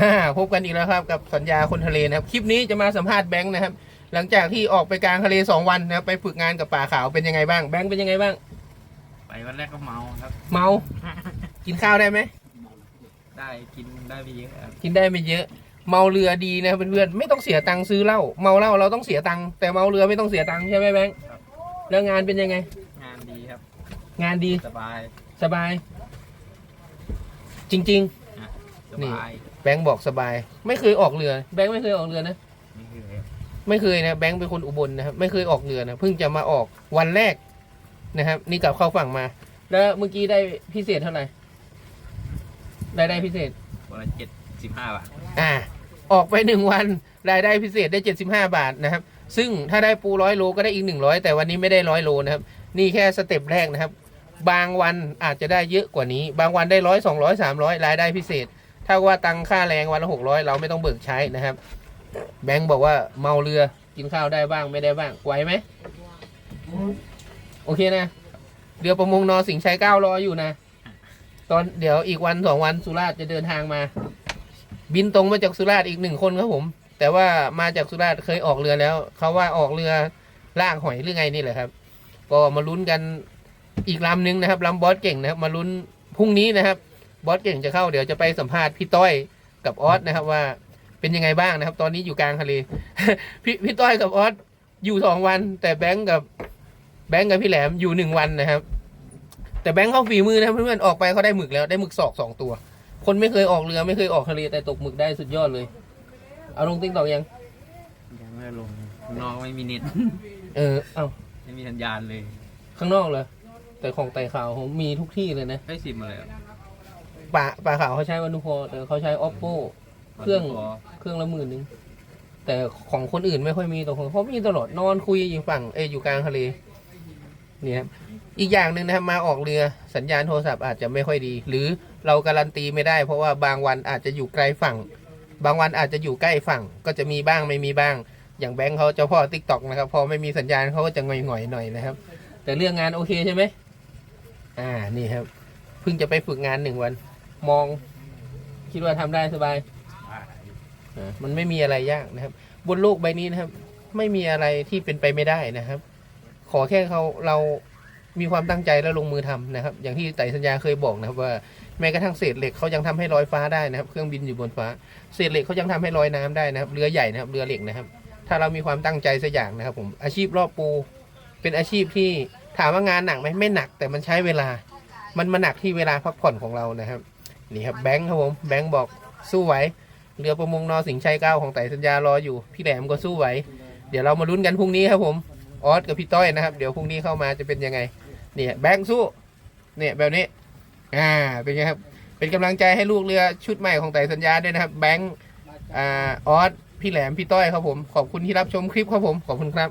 ฮ่าพบกันอีกแล้วครับกับสัญญาคนทะเลนะครับคลิปนี้จะมาสัมภาษณ์แบงค์นะครับ หลังจากที่ออกไปกลางทะเลสองวันนะครับไปฝึกงานกับป่าขาวเป็นยังไงบ้างแบงค์เป็นยังไงบ้าง ไปวันแรกก็เมาครับ เมา กินข้าวได้ไหมได้กินได้ไม่เยอะครับกินได้ไม่เยอะ เมาเรือดีนะครับเพื่อนๆไม่ต้องเสียตังค์ซื้อเหล้าเมาเหล้าเราต้องเสียตังค์แต่เมาเรือไม่ต้องเสียตังค์ใช่ไหมแบงค์แล้วงานเป็นยังไง งานดีครับ งานดีสบายสบาย จริง สนี่ บายๆแบงค์บอกสบาย ไม่เคยออกเรือ แบงค์ไม่เคยออกเรือนะ นี่คือครับไม่เคยนะแบงค์เป็นคนอุบลนะครับไม่เคยออกเรือนะเพิ่งจะมาออกวันแรกนะครับ นี่กลับเข้าฝั่งมา แล้วเมื่อกี้ได้พิเศษเท่าไหร่รายได้พิเศษ วันละเจ็ดสิบห้าบาทอ่า ออกไปหนึ่งวันรายได้พิเศษได้เจ็ดสิบห้าบาทนะครับ ซึ่งถ้าได้ปูร้อยโลก็ได้อีกหนึ่งร้อยแต่วันนี้ไม่ได้ร้อยโลนะครับ นี่แค่สเต็ปแรกนะครับ บางวันอาจจะได้เยอะกว่านี้ บางวันได้ร้อยสองร้อยสามร้อยรายได้พิเศษ ถ้าว่าตังค่าแรงวันละหกร้อยเราไม่ต้องเบิกใช้นะครับ แบงค์บอกว่าเมาเรือกินข้าวได้บ้างไม่ได้บ้างไหวไหมโอเคนะเรือประมงนอสิงห์ชัยเก้ารออยู่นะ ตอนเดี๋ยวอีกวันสองวันสุราษฎร์จะเดินทางมา บินตรงมาจากสุราษฎร์อีกหนึ่งคนครับผม แต่ว่ามาจากสุราษฎร์เคยออกเรือแล้ว เขาว่าออกเรือลากหอยหรือไงนี่แหละครับ ก็มาลุ้นกันอีกลำหนึ่งนะครับลำบอสเก่งนะครับ มาลุ้นพรุ่งนี้นะครับ บอสเก่งจะเข้าเดี๋ยวจะไปสัมภาษณ์พี่ต้อยกับออสนะครับว่าเป็นยังไงบ้างนะครับ ตอนนี้อยู่กลางทะเลพี่พี่ต้อยกับออสอยู่สองวัน แต่แบงก์กับแบงก์กับพี่แหลมอยู่หนึ่งวันนะครับ แต่แบงก์เข้าฝีมือนะครับเพื่อนๆออกไปเขาได้หมึกแล้วได้หมึกสอกสองตัว คนไม่เคยออกเรือไม่เคยออกทะเลแต่ตกหมึกได้สุดยอดเลย เอาลงติ๊กตอกยังยังไม่ได้ลงข้างนอกไม่มีเน็ตเออเอาไม่มีสัญญาณเลย ข้างนอกเลยแต่ของไต่ขาวผมมีทุกที่เลยนะให้สิบมาเลย ครับป่าป่าขาวเขาใช้วันนุพอแต่เขาใช้ oppo เครื่องพอเครื่องละหมื่นหนึงแต่ของคนอื่นไม่ค่อยมีแต่ของเขามีตลอดนอนคุยอยู่ฝั่งเอยอยู่กลางทะเลนี่ครับอีกอย่างหนึ่งนะครับมาออกเรือสัญญาณโทรศัพท์อาจจะไม่ค่อยดี หรือเราการันตีไม่ได้ เพราะว่าบางวันอาจจะอยู่ไกลฝั่ง บางวันอาจจะอยู่ใกล้ฝั่ง ก็จะมีบ้างไม่มีบ้าง อย่างแบงค์เขาเจ้าพ่อติ๊กต็อกนะครับพอไม่มีสัญญาณเขาก็จะหงอยๆหน่อยนะครับ แต่เรื่องงานโอเคใช่ไหมอ่านี่ครับเพิ่งจะไปฝึกงานหนึ่งวัน มอง คิดว่าทำได้สบายอ่ามันไม่มีอะไรยากนะครับ บนโลกใบนี้นะครับ ไม่มีอะไรที่เป็นไปไม่ได้นะครับ ขอแค่เขาเรามีความตั้งใจแล้วลงมือทำนะครับ อย่างที่ไต่สัญญาเคยบอกนะครับ ว่าแม้กระทั่งเศษเหล็กเขายังทำให้ลอยฟ้าได้นะครับ เครื่องบินอยู่บนฟ้า เศษเหล็กเขายังทำให้ลอยน้ำได้นะครับ เรือใหญ่นะครับ เรือเหล็กนะครับ ถ้าเรามีความตั้งใจสักอย่างนะครับ ผมอาชีพรอบปู เป็นอาชีพที่ถามว่างานหนักไหมไม่หนัก แต่มันใช้เวลา มันมาหนักที่เวลาพักผ่อนของเรานะครับ นี่ครับแบงค์ครับผมแบงค์บอกสู้ไหวเรือประมงนอสิงห์ชัยเก้าของไต่สัญญารออยู่ พี่แหลมก็สู้ไหว เดี๋ยวเรามาลุ้นกันพรุ่งนี้ครับผมออสกับพี่ต้อยนะครับเดี๋ยวพรุ่งนี้เข้ามาจะเป็นยังไงเนี่ยแบงค์สู้เนี่ยแบบนี้อ่าเป็นไงครับเป็นกำลังใจให้ลูกเรือชุดใหม่ของไต่สัญญาด้วยนะครับ แบงค์อ่าออสพี่แหลมพี่ต้อยครับผมขอบคุณที่รับชมคลิปครับผมขอบคุณครับ